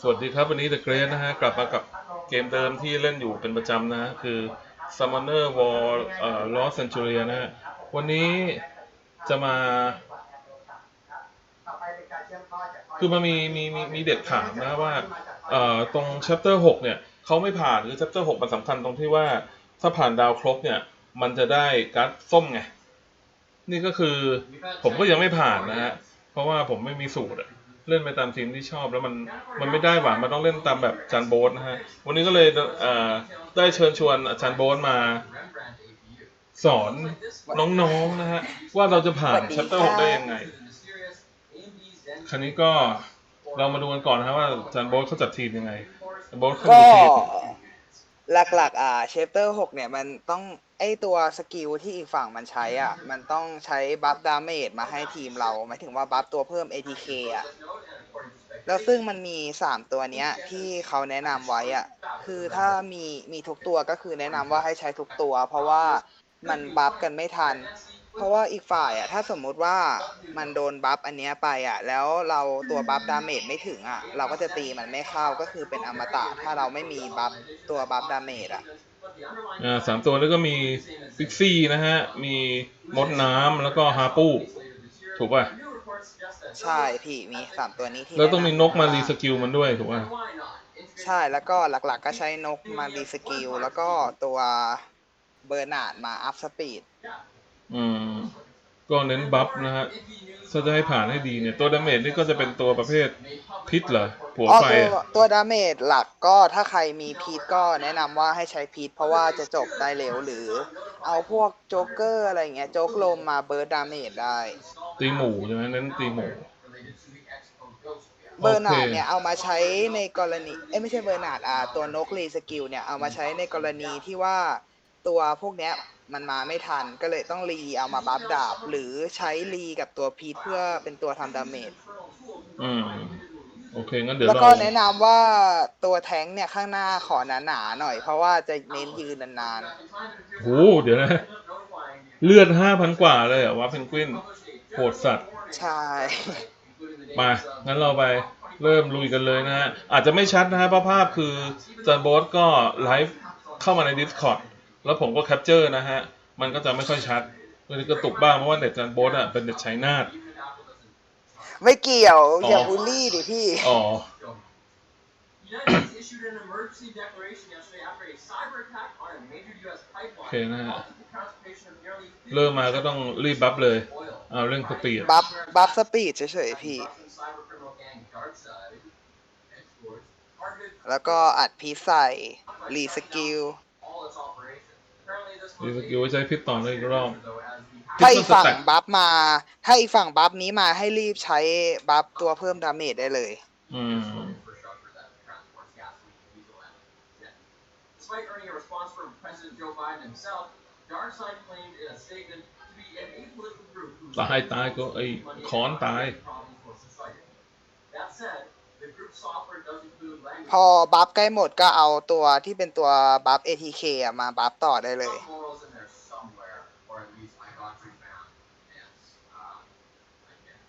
สวัสดีครับ วันนี้ The Great นะฮะ กลับมากับเกมเดิมที่เล่นอยู่เป็นประจำนะฮะ คือ Summoner War เอ่อ Lost Centuria นะฮะ วันนี้จะมา คือมันมีมีมีมีเด็กถามนะว่า เอ่อ ตรง chapter 6 เนี่ย เขาไม่ผ่านคือ chapter 6 มันสำคัญตรงที่ว่า ถ้าผ่านดาวครบเนี่ย มันจะได้การ์ดส้มไง นี่ก็คือผมก็ยังไม่ผ่านนะฮะ เพราะว่าผมไม่มีสูตรอะ เล่นไปตามทีมที่ชอบแล้วมันมันไม่ได้หวังมันต้องเล่นตามแบบอาจารย์โบ๊ทนะฮะวันนี้ก็เลยเอ่อได้เชิญชวนอาจารย์โบ๊ทมา สอนน้องๆนะฮะว่าเราจะผ่าน chapter 6ได้ยังไง คราวนี้ก็เรามาดูกันก่อนนะฮะว่าอาจารย์โบ๊ทเขาจัดทีมยังไงอาจารย์โบ๊ทเขาก็มีทีม หลักๆ อ่าเชปเตอร์หกเนี่ยมันต้องไอตัวสกิลที่อีกฝั่งมันใช้อะ มันต้องใช้บัฟดาเมจมาให้ทีมเราหมายถึงว่าบัฟตัวเพิ่ม ATK อะ แล้วซึ่งมันมีสามตัวเนี้ยที่เขาแนะนำไว้อะ คือถ้ามีมีทุกตัวก็คือแนะนำว่าให้ใช้ทุกตัว เพราะว่ามันบัฟกันไม่ทัน เพราะว่าอีกฝ่ายอะ ถ้าสมมุติว่ามันโดนบัฟอันเนี้ยไปอะ แล้วเราตัวบัฟดาเมจไม่ถึงอะ เราก็จะตีมันไม่เข้าก็คือเป็นอมตะ ถ้าเราไม่มีบัฟตัวบัฟดาเมจอะ อ่าสามตัวนี้ก็มีฟิกซี่นะฮะ มีมดน้ำแล้วก็ฮาปูถูกป่ะ ใช่พี่มีสามตัวนี้ที่แล้วต้องมีนกมารีสแะำกิลมันด้วยถูกป่ะ ใช่แล้วก็หลักๆก็ใช้นกมารีสกิลแล้วก็ตัวเบอร์นาร์ดมาอัพสปีดอืม ก็เน้นบัฟนะฮะถ้าจะให้ผ่านให้ดีเนี่ย ตัวดาเมจนี่ก็จะเป็นตัวประเภทพิษเหรอผัวอ๋อไฟตัวอะตัวดาเมจหลักก็ถ้าใครมีพีทก็แนะนำว่าให้ใช้พีทเพราะว่าจะจบได้เร็วหรือ เอาพวกโจ๊กเกอร์อะไรเงี้ยโจ๊กลมมาเบิร์ดดาเมจได้ ตีหมูใช่ไหมเน้นตีหมู เบอร์นาร์ดโอเคเนี่ยเอามาใช้ในกรณีเอ้ยไม่ใช่เบอร์นาร์ดอ่าตัวนกรีสกิลเนี่ยเอามาใช้ในกรณีที่ว่าตัวพวกเนี้ย มันมาไม่ทันก็เลยต้องรีเอามาบัฟดาบ หรือใช้รีกับตัวพีทเพื่อเป็นตัวทำดาเมจอืมโอเคงั้นเดี๋ยวแล้วเราก็แนะนำว่าตัวแท้งเนี่ยข้างหน้าขอหนาๆหน่อย เพราะว่าจะเน้นยืนนานโหเดี๋ยวนะ เลือดห้าพันกว่าเลยเหรอวะเพนกวินโหดสัตว์ ๆใช่ มา งั้นเราไปเริ่มลุยกันเลยนะฮะ อาจจะไม่ชัดนะฮะเพราะภาพคือจันโบสก็ไลฟ์เข้ามาใน Discord แล้วผมก็แคปเจอร์นะฮะ มันก็จะไม่ค่อยชัดมันก็ตุกบ้างเพราะว่าเน็ตจันโบสอะเป็นเน็ตชัยนาทไม่เกี่ยวอ๋ออย่าบูลลี่ดิพี่ อ๋อ United States issued an emergency declaration yesterday after a cyber attack on a major U.S. โอเค pipeline. นะฮะ halted the transportation of nearly เริ่มมาก็ต้องรีบบัฟเลย oil. เอาเรื่องสปีด บัฟ บัฟสปีดเฉยๆพี่ Russian cyber criminal gang Darkside exports targeted แล้วก็อัดพีชใส่รีสกิล all its operations. Apparently, this รี was ส a กิลไว้ใช้พิษต่อเลยอีกรอบ though as the ถ้าอีกฝั่ง Pistol Stack บัฟมา ถ้าอีกฝั่งบัฟนี้มาให้รีบใช้บัฟตัวเพิ่มดาเมจได้เลย อืม infrastructure that transports gasoline, diesel, and jet. Despite earning a response from President Joe Biden himself, Darkside claimed in a statement to be an apolitical group who ตายตายก็ไอ้คอนตาย problems for society. That said, พอบัฟใกล้หมดก็เอาตัวที่เป็นตัวบัฟ ATK อะมาบัฟต่อได้เลย morals in there somewhere, or at least I got you found. Yes. Uh, I guess.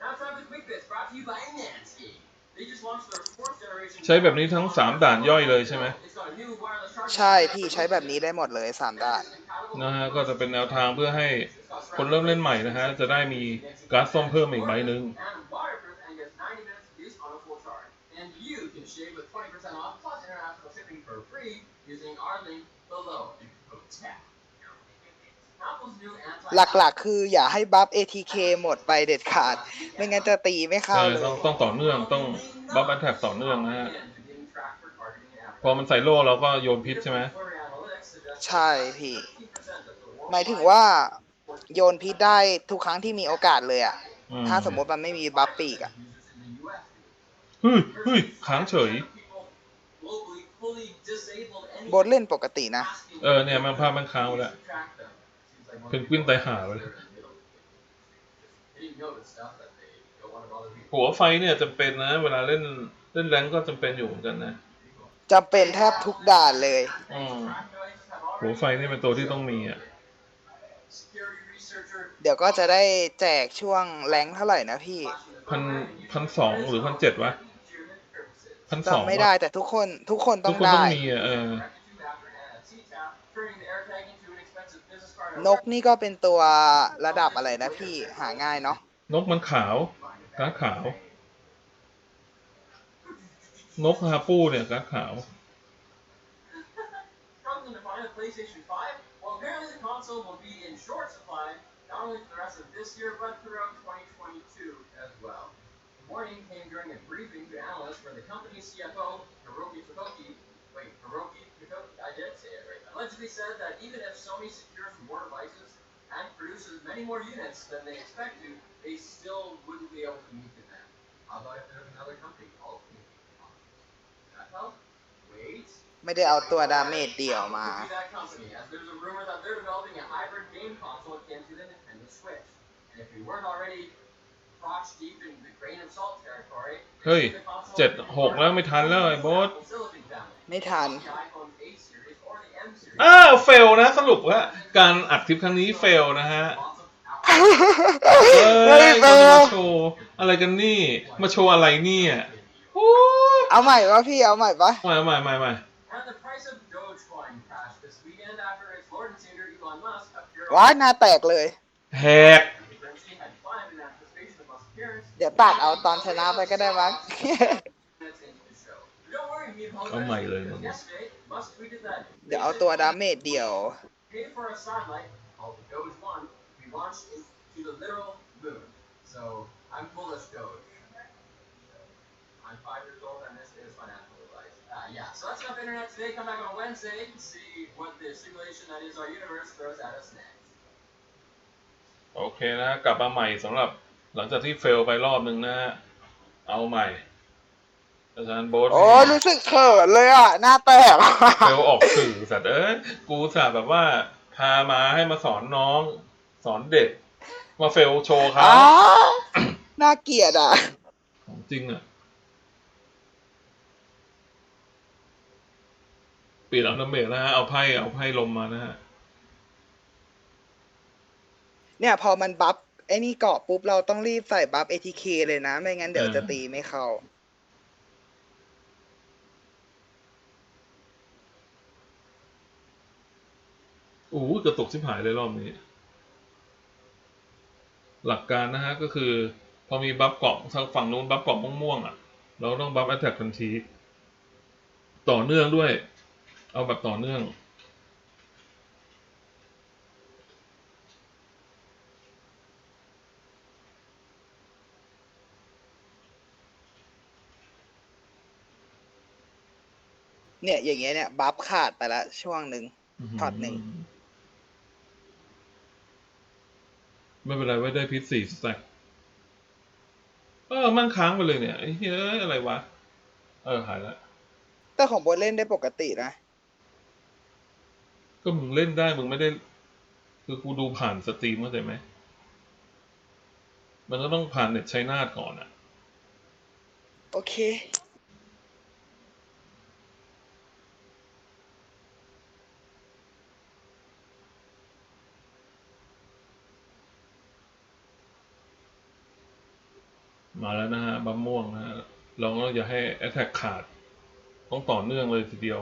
Now it's time for Quick Bits, brought to you by Manscaped. They just launched their fourth generation. ใช้แบบนี้ทั้งสามด่านย่อยเลยใช่ไหม It's got a new wireless charging ใช่พี่ใช้แบบนี้ได้หมดเลยสามด้านนะฮะก็จะเป็นแนวทางเพื่อให้คนเริ่มเล่นใหม่นะฮะจะได้มีการ์ดส้มเพิ่มอีกใบหนึ่ง and waterproof and gets 90 minutes of use on a full charge. And you can shave with 20% off plus international shipping for free using our link below in code TAP. Apple's new anti หลักๆ คืออย่าให้บัฟ ATK หมดไปเด็ดขาด ไม่งั้นจะตีไม่เข้าใช่เลย ต้องต้องต่อเนื่องต้องบัฟแอนแท็กต่อเนื่องนะฮะ to begin track for targeting and พอมันใส่โล่เราก็โยนพิษใช่ไหม Flurry Analytics suggests ใช่พี่15% of the war หมายถึงว่าโยนพิษได้ทุกครั้งที่มีโอกาสเลยอะอืมถ้าสมมติมันไม่มีบัฟปีกอะ users in the US เฮ้ยเฮ้ยค้างเฉย people globally fully disabled any บทเล่นปกตินะ เออเนี่ยมันภาพมันค้างไปแล้ว track them. Seems like เพนกวินตายหาไปเลย They didn't know the stuff that they don't want to bother people. หัวไฟเนี่ยจำเป็นนะ เวลาเล่นเล่นแรงก็จำเป็นอยู่เหมือนกันนะจำเป็นแทบทุกด่านเลย อืม Track devices have หัว already ไฟนี่เป็นตัวที่ต้องมีอะ security researcher เดี๋ยวก็จะได้แจกช่วงแรงเท่าไหร่นะพี่ พันพันสองหรือพันเจ็ดวะ legitimate purposes. พันสองจำไม่ได้แต่ทุกคนทุกคนต้ทุอกงคนต้ได้องมีอะเออ After NFC tap, turning the AirTag into an expensive business card. นกนี่ก็เป็นตัวระดับอะไรนะพี่หาง่ายเนาะนกมันขาวการ์ดขาว นกฮาปูเนี่ยการ์ดขาว Struggling to find a PlayStation 5? Well, apparently the console will be in short supply, not only for the rest of this year, but throughout 2022 as well. The warning came during a briefing to analysts where the company's CFO, Hiroki Tokoki, wait, Hiroki Tokoki, I did say it right, allegedly said that even if Sony secures more devices and produces many more units than they expect to, they still wouldn't be able to meet demand. How about if there's another company called That help? Wait. ไม่ได้เอาตัวดาเมจเดี่ยวมา Could be that company, as there's a rumor that they're developing a hybrid game console akin to the Nintendo Switch. And if we weren't already เฮ้ย the console เจ็ด could be หกแล้วไม่ทันแล้วไอ้โบอส Apple Silicon family, ไม่ทัน the iPhone 8 series or the M series. อ้าวเฟลนะสรุปว่าการอัดคลิปครั้งนี้เฟลนะฮะ Lots of เอ้เฮ้ยยเฟมาลโชว์อะไรกันนี่ มาโชว์อะไรเนี่ยโอ้เอาใหม่ปะพี่เอาใหม่ปะไม่ไม่ไม่ไม่ And the price of Dogecoin crashed this weekend after its Lord and Savior Elon Musk appeared ว้ายหน้าแตกเลยแหก เดี๋ยวตัดเอาตอนชนะไปก็ได้มั้ง minutes into the show. But don't worry, he apologized เอาใหม่เลย because มึง yesterday, Musk tweeted that เดี๋ยวเอาตัวดาเมจเดี่ยว paid for a satellite called the Doge One to be launched into the literal moon. So I'm bullish Doge. I'm five years old and this is financial advice. Uh, yeah, so that's enough internet today. Come back on Wednesday and see what the simulation that is our universe throws at us next. โอเคนะ กลับมาใหม่สำหรับ หลังจากที่เฟลไปรอบนึงนะฮะ เอาใหม่อาจารย์โบ๊ทโอ้ยรู้สึกเขินเลยอะ หน้าแตกเฟลออกสื่อสัตว์เอ้ยกูสาแบบว่า พามาให้มาสอนน้อง สอนเด็ก มาเฟลโชว์เขาอ้าน่าเกลียดอะของจริงอะเปลี่ยนเอาน้ำเบรนะฮะ เอาไพ่เอาไพ่ลมมานะฮะเนี่ยพอมันบัฟ ไอ้นี่เกาะปุ๊บเราต้องรีบใส่บัฟ ATK เลยนะ ไม่งั้นเดี๋ยวจะตีไม่เข้า โอ้โหกระตกชิบหายเลยรอบนี้ หลักการนะฮะก็คือ พอมีบัฟเกาะทางฝั่งนู้นบัฟเกาะม่วงๆอะ เราต้องบัฟแอตแทกทันที ต่อเนื่องด้วย เอาแบบต่อเนื่อง เนี่ย อย่างเงี้ยเนี่ยบัฟขาดไปละช่วงหนึ่งช็อตหนึ่งไม่เป็นไรไว้ได้พิษสี่สแต็กเออ มันค้างไปเลยเนี่ยไอ้เฮ้ยอะไรวะ เออ หายแล้วแต่ของโบทเล่นได้ปกตินะ ก็มึงเล่นได้มึงไม่ได้ คือกูดูผ่านสตรีมเข้าใจไหม มันก็ต้องผ่านเน็ตใช้นาทก่อนอะโอเค มาแล้วนะฮะบัมม่วงนะฮะเราก็อย่าให้แอ t แทกขาด ต้องต่อเนื่องเลยทีเดียว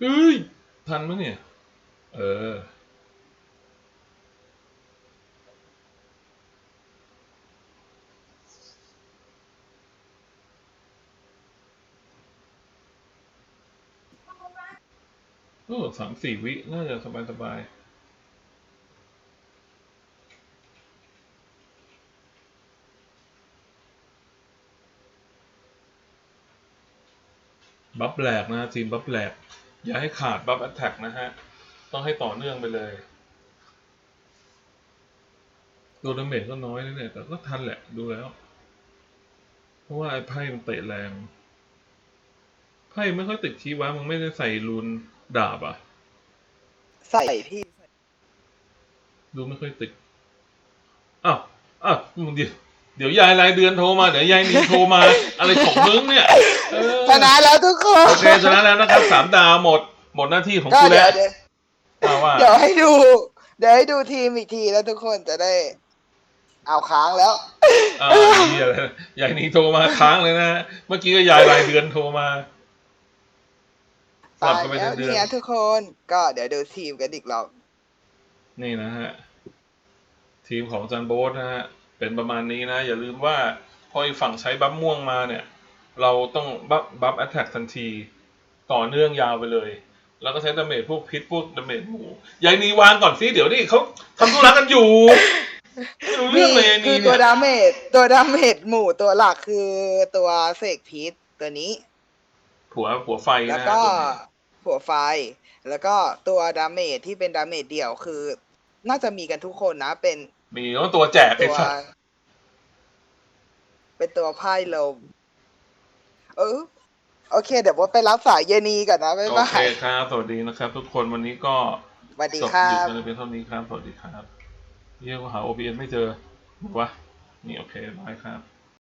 เฮ้ย ทันไหมเนี่ย เออ โอ้สามสี่วิ น่าจะสบายสบายบัฟแหลกนะทีมบัฟแหลก อย่าให้ขาดบัฟแอตแทกนะฮะ ต้องให้ต่อเนื่องไปเลยตัวดาเมจก็น้อยนะเนี่ย แต่ก็ทันแหละดูแล้ว เพราะว่าไอ้ไพ่มันเตะแรง ไพ่ไม่ค่อยติดคีย์วะมึงไม่ได้ใส่รูน ดาบอะ ใส่พี่ดูไม่ค่อยติด อ้าวอ้าวมึงดิเดี๋ยวยายรายเดือนโทรมา เดี๋ยวยายนีโทรมา อะไรของมึงเนี่ยเออชนะแล้วทุกคนโอเคชนะแล้วนะครับสามดาวหมด หมดหน้าที่ของก็กูเดี๋แล้ยววเดี๋ยวเอาว่าเดี๋ยวให้ดู เดี๋ยวให้ดูทีมอีกทีแล้วทุกคนจะได้ เอาค้างแล้ว อ่าเหี้ยเลยยายนีโทรมาค้างเลยนะ เมื่อกี้ก็ยายรายเดือนโทรมาสลับ ตายกันไปแล้วเดือนเนี่ยทุกคนก็เดี๋ยวดูทีมกันอีกรอบๆนี่นะฮะ ทีมของจันโบ๊ทนะฮะ เป็นประมาณนี้นะ อย่าลืมว่าพออีกฝั่งใช้บัฟม่วงมาเนี่ย เราต้องบัฟบัฟแอตแทกทันที ต่อเนื่องยาวไปเลย แล้วก็ใช้ดาเมจพวกพิษพวกดาเมจหมูยายนีวางก่อนสิเดี๋ยวนี่เขาทำธุระกันอยู่ไม่รู้เรื่องเลยยายคืนีอเนี่ตัวยดาเมจตัวดาเมจหมู่ตัวหลักคือตัวเสกพีทตัวนี้ ผัวผัวไฟแล้วนะฮะก็ตัวนี้หัวไฟ แล้วก็ตัวดาเมจที่เป็นดาเมจเดี่ยวคือ น่าจะมีกันทุกคนนะ เป็นมีต้องตัวแจกไอ้ตัว สัสเป็นตัวไพ่ลม เออ โอเค เดี๋ยวว่าไปรับสายเยนีก่อนนะบ๊ายโอบาเคยครับสวัสดีนะครับ ทุกคนวันนี้ก็สวัสดีจบครัหยุดบ กันเลยเป็นเท่านี้ครับสวัสดีครับเยี่ยมหา OBN ไม่เจอบอกว่านี่โอเคบายครับ